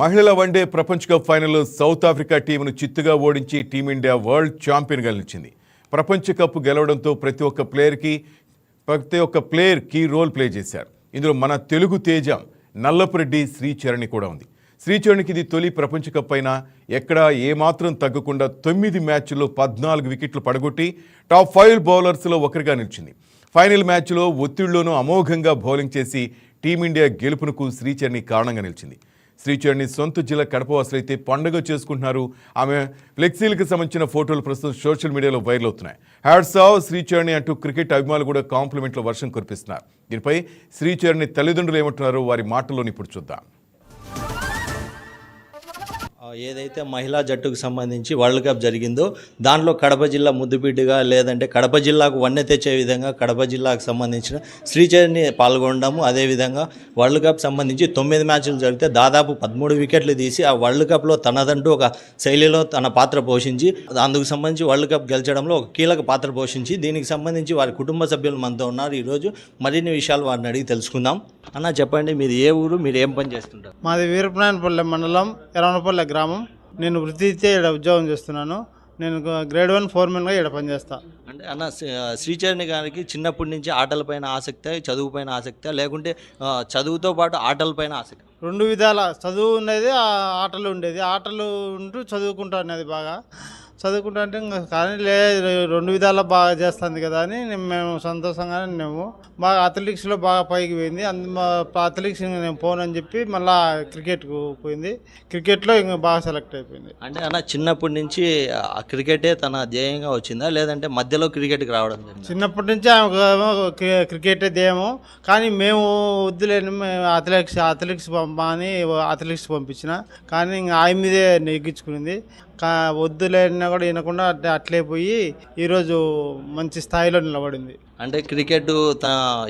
మహిళల వన్డే ప్రపంచ కప్ ఫైనల్లో సౌత్ ఆఫ్రికా టీంను చిత్తుగా ఓడించి టీమిండియా వరల్డ్ ఛాంపియన్గా నిలిచింది. ప్రపంచ కప్ గెలవడంతో ప్రతి ఒక్క ప్లేయర్కి ప్రతి ఒక్క ప్లేయర్ కీ రోల్ ప్లే చేశారు. ఇందులో మన తెలుగు తేజ నల్లపురెడ్డి శ్రీచరణి కూడా ఉంది. శ్రీచరణికి ఇది తొలి ప్రపంచ కప్ అయినా ఎక్కడా ఏమాత్రం తగ్గకుండా తొమ్మిది మ్యాచ్ల్లో పద్నాలుగు వికెట్లు పడగొట్టి టాప్ ఫైవ్ బౌలర్స్లో ఒకరిగా నిలిచింది. ఫైనల్ మ్యాచ్లో ఒత్తిడిలోనూ అమోఘంగా బౌలింగ్ చేసి టీమిండియా గెలుపునకు శ్రీచరణి కారణంగా నిలిచింది. శ్రీచరణి సొంత జిల్లా కడప వాసులైతే పండుగ చేసుకుంటున్నారు. ఆమె ఫ్లెక్సీలకు సంబంధించిన ఫోటోలు ప్రస్తుతం సోషల్ మీడియాలో వైరల్ అవుతున్నాయి. హ్యాట్స్ ఆఫ్ శ్రీచరణి అంటూ క్రికెట్ అభిమానులు కూడా కాంప్లిమెంట్ల వర్షం కురిపిస్తున్నారు. దీనిపై శ్రీచరణి తల్లిదండ్రులు ఏమంటున్నారో వారి మాటల్లోని ఇప్పుడు చూద్దాం. ఏదైతే మహిళా జట్టుకు సంబంధించి వరల్డ్ కప్ జరిగిందో దాంట్లో కడప జిల్లా ముద్దుబిడ్డగా లేదంటే కడప జిల్లాకు వన్నె తెచ్చే విధంగా కడప జిల్లాకు సంబంధించిన శ్రీచరిని పాల్గొనడము అదేవిధంగా వరల్డ్ కప్ సంబంధించి తొమ్మిది మ్యాచ్లు జరిగితే దాదాపు పదమూడు వికెట్లు తీసి ఆ వరల్డ్ కప్లో తనదంటూ ఒక శైలిలో తన పాత్ర పోషించి అందుకు సంబంధించి వరల్డ్ కప్ గెలిచడంలో ఒక కీలక పాత్ర పోషించి దీనికి సంబంధించి వారి కుటుంబ సభ్యులు మనతో ఉన్నారు. ఈరోజు మరిన్ని విషయాలు వారిని అడిగి తెలుసుకుందాం. అన్న చెప్పండి మీరు ఏ ఊరు మీరు ఏం పని చేస్తుంటారు? మాది వీరప్రాయణపల్లె మండలం ఎరవనపల్లె గ్రామం. నేను వృత్తిరీత్యా ఇక్కడ ఉద్యోగం చేస్తున్నాను. నేను గ్రేడ్ వన్ ఫోర్మెన్గా ఇక్కడ పనిచేస్తా. అంటే అన్న శ్రీ- శ్రీచరణి గారికి చిన్నప్పటి నుంచి ఆటలపైన ఆసక్తి చదువుపైన ఆసక్తి లేకుంటే చదువుతో పాటు ఆటలపైన ఆసక్తి? రెండు విధాల. చదువు ఉండేది ఆ ఆటలు ఉండేది. ఆటలు ఉంటూ చదువుకుంటా అనేది బాగా. చదువుకుంటా అంటే ఇంకా కానీ లే రెండు విధాలా బాగా చేస్తుంది కదా అని నేను- మేము సంతోషంగానే మేము బాగా అథ్లెటిక్స్లో బాగా పైకి పోయింది. అందు మా అథ్లెటిక్స్ నేను పోనని చెప్పి మళ్ళా క్రికెట్కు పోయింది. క్రికెట్లో ఇంకా బాగా సెలెక్ట్ అయిపోయింది. అంటే అన్న చిన్నప్పటి నుంచి ఆ క్రికెటే తన ధ్యేయంగా వచ్చిందా? లేదంటే మధ్యలో క్రికెట్కి రావడం చిన్నప్పటి నుంచి క్రి- క్రికెటే ధ్యేయము. కానీ మేము వద్దులేని మేము అథ్లెటిక్స్ అథ్లెటిక్స్ పంప అని అథ్లెటిక్స్ పంపించిన. కానీ ఇంకా ఆమె మీదే నెగ్గించుకునింది. కా వద్దులేనా కూడా వినకుండా అట్లే- అట్లే పోయి ఈరోజు మంచి స్థాయిలో నిలబడింది. అంటే క్రికెట్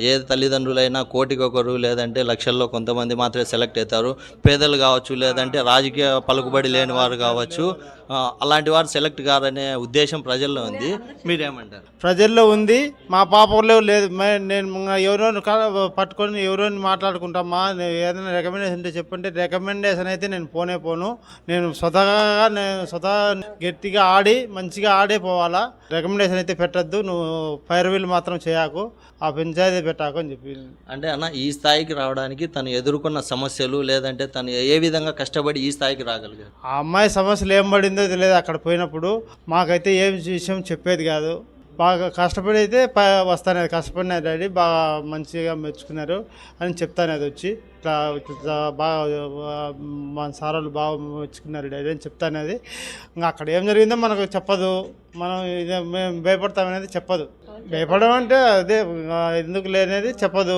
ఏ తల్లిదండ్రులైనా కోటికి ఒకరు లేదంటే లక్షల్లో కొంతమంది మాత్రమే సెలెక్ట్ అవుతారు. పేదలు కావచ్చు లేదంటే రాజకీయ పలుకుబడి లేని వారు కావచ్చు. అలాంటి వారు సెలెక్ట్ కారనే ఉద్దేశం ప్రజల్లో ఉంది. మీరేమంటారు? ప్రజల్లో ఉంది. మా పాపలో లేదు. మే- నేను ఇంకా ఎవరో పట్టుకొని ఎవరో మాట్లాడుకుంటామా ఏదైనా రికమెండేషన్ ఉంటే చెప్పంటే రికమెండేషన్ అయితే నేను పోనే పోను. నేను స్వతహాగా నేను స్వతహా గట్టిగా ఆడి మంచిగా ఆడే పోవాలా. రికమెండేషన్ అయితే పెట్టద్దు. నువ్వు ఫైర్ వీల్ మాత్రం చేయకు ఆ పంచాయతీ పెట్టాకు అని చెప్పి. అంటే అన్న ఈ స్థాయికి రావడానికి తను ఎదుర్కొన్న సమస్యలు లేదంటే తను ఏ విధంగా కష్టపడి ఈ స్థాయికి రాగలిగారు ఆ అమ్మాయి సమస్యలు ఏం పడిందో తెలియదు అక్కడ పోయినప్పుడు. మాకైతే ఏం విషయం చెప్పేది కాదు. బాగా కష్టపడి అయితే వస్తానేది కష్టపడిన డాడీ బాగా మంచిగా మెచ్చుకున్నారు అని చెప్తానేది వచ్చి. ఇట్లా ఇట్లా బాగా మా సార్ వాళ్ళు బాగా మెచ్చుకున్నారు డాడీ అని చెప్తానేది. ఇంకా అక్కడ ఏం జరిగిందో మనకు చెప్పదు. మనం ఇదే మేము భయపడతామనేది చెప్పదు. భయపడడం అంటే అదే ఎందుకు లేనేది చెప్పదు.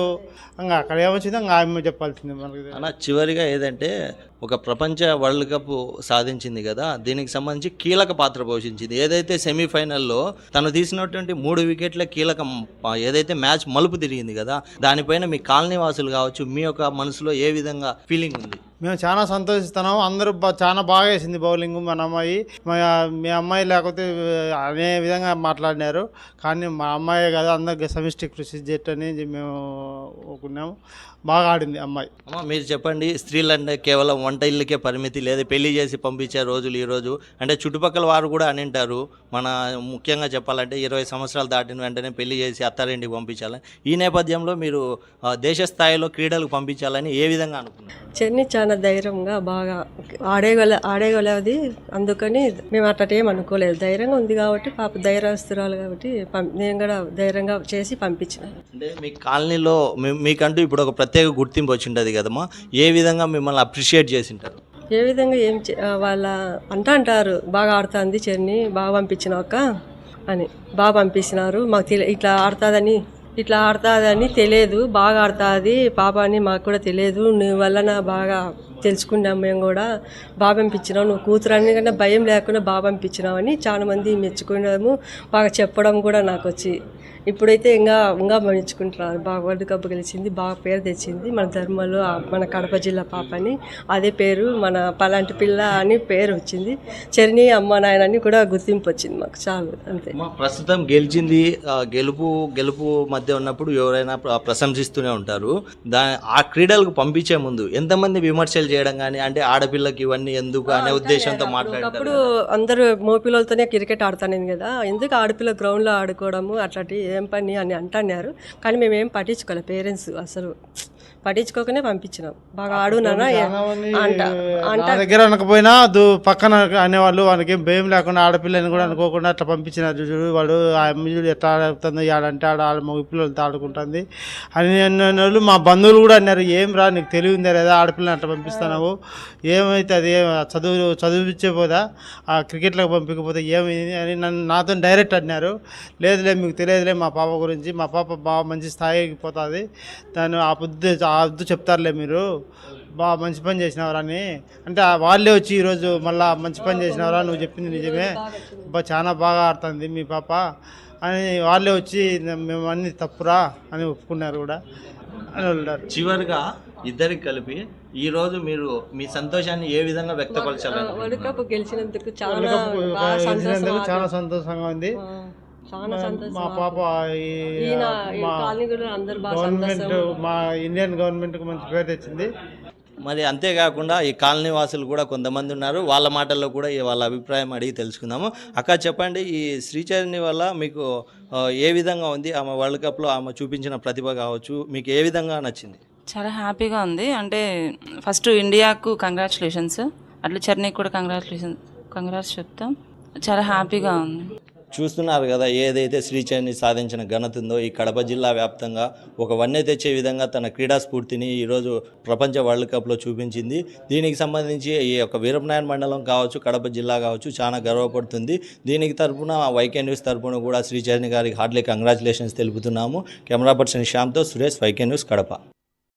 ఇంకా అక్కడ ఏమొచ్చిందో ఇంకా ఆమె చెప్పాల్సింది మనకి. అలా చివరిగా ఏదంటే ఒక ప్రపంచ వరల్డ్ కప్ సాధించింది కదా దీనికి సంబంధించి కీలక పాత్ర పోషించింది. ఏదైతే సెమీఫైనల్లో తను తీసినటువంటి మూడు వికెట్ల కీలక ఏదైతే మ్యాచ్ మలుపు తిరిగింది కదా దానిపైన మీ కాలనీ వాసులు కావచ్చు మీ యొక్క మనసులో ఏ విధంగా ఫీలింగ్ ఉంది? మేము చాలా సంతోషిస్తున్నాము. అందరూ బా- చాలా బాగా వేసింది బౌలింగ్ మన అమ్మాయి. మా మీ అమ్మాయి లేకపోతే అనే విధంగా మాట్లాడినారు. కానీ మా అమ్మాయి కదా అందరికి సమిష్టి కృషి చేయటని మేము ఒప్పుకున్నాము. బాగా ఆడింది అమ్మాయి. అమ్మ మీరు చెప్పండి స్త్రీలు అంటే కేవలం వంట ఇళ్ళకే పరిమితి లేదా. పెళ్ళి చేసి పంపించే రోజులు ఈ రోజు. అంటే చుట్టుపక్కల వారు కూడా అని అంటారు. మన ముఖ్యంగా చెప్పాలంటే ఇరవై సంవత్సరాలు దాటిన వెంటనే పెళ్ళి చేసి అత్తారింటికి పంపించాలని. ఈ నేపథ్యంలో మీరు దేశ స్థాయిలో క్రీడలకు పంపించాలని ఏ విధంగా అనుకున్నారు? చెన్ని చాలా ధైర్యంగా బాగా ఆడేగల ఆడేగలది. అందుకని మేము అట్లా ఏం అనుకోలేదు. ధైర్యంగా ఉంది కాబట్టి పాప ధైర్యస్తురాలు కాబట్టి నేను కూడా ధైర్యంగా చేసి పంపించిన. అంటే మీ కాలనీలో మీకంటూ ఇప్పుడు ఒక ప్రత్యేక గుర్తింపు వచ్చి ఉంటుంది కదమ్మా. ఏ విధంగా మిమ్మల్ని అప్రిషియేట్ చేసింటారు? ఏ విధంగా ఏం వాళ్ళ అంటా అంటారు బాగా ఆడుతుంది చెన్ని బాగా పంపించినాక అని. బాగా పంపించినారు మాకు ఇట్లా ఆడుతుందని ఇట్లా ఆడుతుందని తెలియదు బాగా ఆడుతుంది పాప అని మాకు కూడా తెలియదు. నీ వలన బాగా తెలుసుకున్నాం మేము కూడా. బాగా పంపించినాం నువ్వు కూతురు కన్నా భయం లేకుండా బాగా పంపించినావు అని చాలా మంది మెచ్చుకున్నాము. బాగా చెప్పడం కూడా నాకు వచ్చి ఇప్పుడైతే ఇంకా ఇంకా మెచ్చుకుంటున్నారు బాగా వరల్డ్ కప్ గెలిచింది బాగా పేరు తెచ్చింది మన ధర్మలో మన కడప జిల్లా పాప అని. అదే పేరు మన పలాంటి పిల్ల అని పేరు వచ్చింది. చరణి అమ్మ నాయన అని కూడా గుర్తింపు వచ్చింది మాకు. చాలు అంతే. ప్రస్తుతం గెలిచింది గెలుపు గెలుపు మధ్య ఉన్నప్పుడు ఎవరైనా ప్ర- ప్రశంసిస్తూనే ఉంటారు. దా ఆ క్రీడలకు పంపించే ముందు ఎంతమంది విమర్శలు చేయడం కానీ అంటే ఆడపిల్లకి ఇవన్నీ ఎందుకు అనే ఉద్దేశంతో మాట్లాడతారు ఒకప్పుడు అందరూ మోపిలతోనే క్రికెట్ ఆడుతాను కదా. ఎందుకు ఆడపిల్ల గ్రౌండ్లో ఆడుకోవడము అట్లాంటి ఏం పని అని అంటున్నారు. కానీ మేము ఏం పట్టించుకోలే పేరెంట్స్ అసలు. పట్టించుకోకనే పంపించినాం. బాగా ఆడు నాన్న అంట అంట నా దగ్గర అనకపోయినా పక్కన అనేవాళ్ళు వానికి ఏం భయం లేకుండా ఆడపిల్లని కూడా అనుకోకుండా అట్లా పంపించినారు. చూడు వాడు ఆ అమ్మ చూడు ఎట్లా ఆడుతుంది ఆడంటే ఆడ ఆడ మగ పిల్లలతో ఆడుకుంటుంది. అని అన్న వాళ్ళు మా బంధువులు కూడా అన్నారు ఏం రా నీకు తెలివి ఉందా లేదా ఆడపిల్లని అట్లా పంపిస్తున్నావు? ఏమైతే అది ఏం- చదువు చదివించే పోదా? ఆ క్రికెట్లకు పంపించకపోతే ఏమైంది? అని నన్ను నాతో డైరెక్ట్ అన్నారు. లేదులే మీకు తెలియదులే మా పాప గురించి మా పాప బాగా మంచి స్థాయికి పోతుంది. దాన్ని ఆ బుద్ధి బుద్ధి చెప్తారులే మీరు. బాగా మంచి పని చేసినవరా అని అంటే వాళ్ళే వచ్చి ఈరోజు మళ్ళా మంచి పని చేసినవరా నువ్వు చెప్పింది నిజమే. బా చాలా బాగా ఆడుతుంది మీ పాప. అని వాళ్ళే వచ్చి మేము అన్ని తప్పురా అని ఒప్పుకున్నారు కూడా. అని వాళ్ళు చివరిగా ఇద్దరికి కలిపి ఈ రోజు మీరు మీ సంతోషాన్ని ఏ విధంగా వరల్డ్ కప్ గెలిచినందుకు చాలా సంతోషంగా ఉంది. చాలా సంతోషం మా పాప ఈ ఈయన ఈ కాలనీ కూడా అందరు బాగా గవర్నమెంట్ మా ఇండియన్ గవర్నమెంట్కి మంచి పేరు తెచ్చింది. మరి అంతేకాకుండా ఈ కాలనీ వాసులు కూడా కొంతమంది ఉన్నారు. వాళ్ళ మాటల్లో కూడా ఈ వాళ్ళ అభిప్రాయం అడిగి తెలుసుకుందాము. అక్క చెప్పండి ఈ శ్రీచరణి వల్ల మీకు ఆ, ఏ విధంగా ఉంది? ఆమె వరల్డ్ కప్లో ఆమె చూపించిన ప్రతిభ కావచ్చు. మీకు ఏ విధంగా నచ్చింది? చాలా హ్యాపీగా ఉంది. అంటే ఫస్ట్ ఇండియాకు కంగ్రాచులేషన్స్. అట్లా చర్నీకి కూడా కంగ్రాచులేషన్ కంగ్రాట్స్ చెప్తాం. చాలా హ్యాపీగా ఉంది. చూస్తున్నారు కదా ఏదైతే శ్రీచైని సాధించిన ఘనత ఉందో ఈ కడప జిల్లా వ్యాప్తంగా ఒక వన్నె తెచ్చే విధంగా తన క్రీడా స్ఫూర్తిని ఈరోజు ప్రపంచ వరల్డ్ కప్లో చూపించింది. దీనికి సంబంధించి ఈ యొక్క వీరనారాయణ మండలం కావచ్చు కడప జిల్లా కావచ్చు చాలా గర్వపడుతుంది. దీనికి తరపున వైకే న్యూస్ తరపున కూడా శ్రీచైని గారికి హార్డ్లీ కంగ్రాచులేషన్స్ తెలుపుతున్నాము. కెమెరా పర్సన్ శ్యామ్తో సురేష్ వైకే న్యూస్ కడప.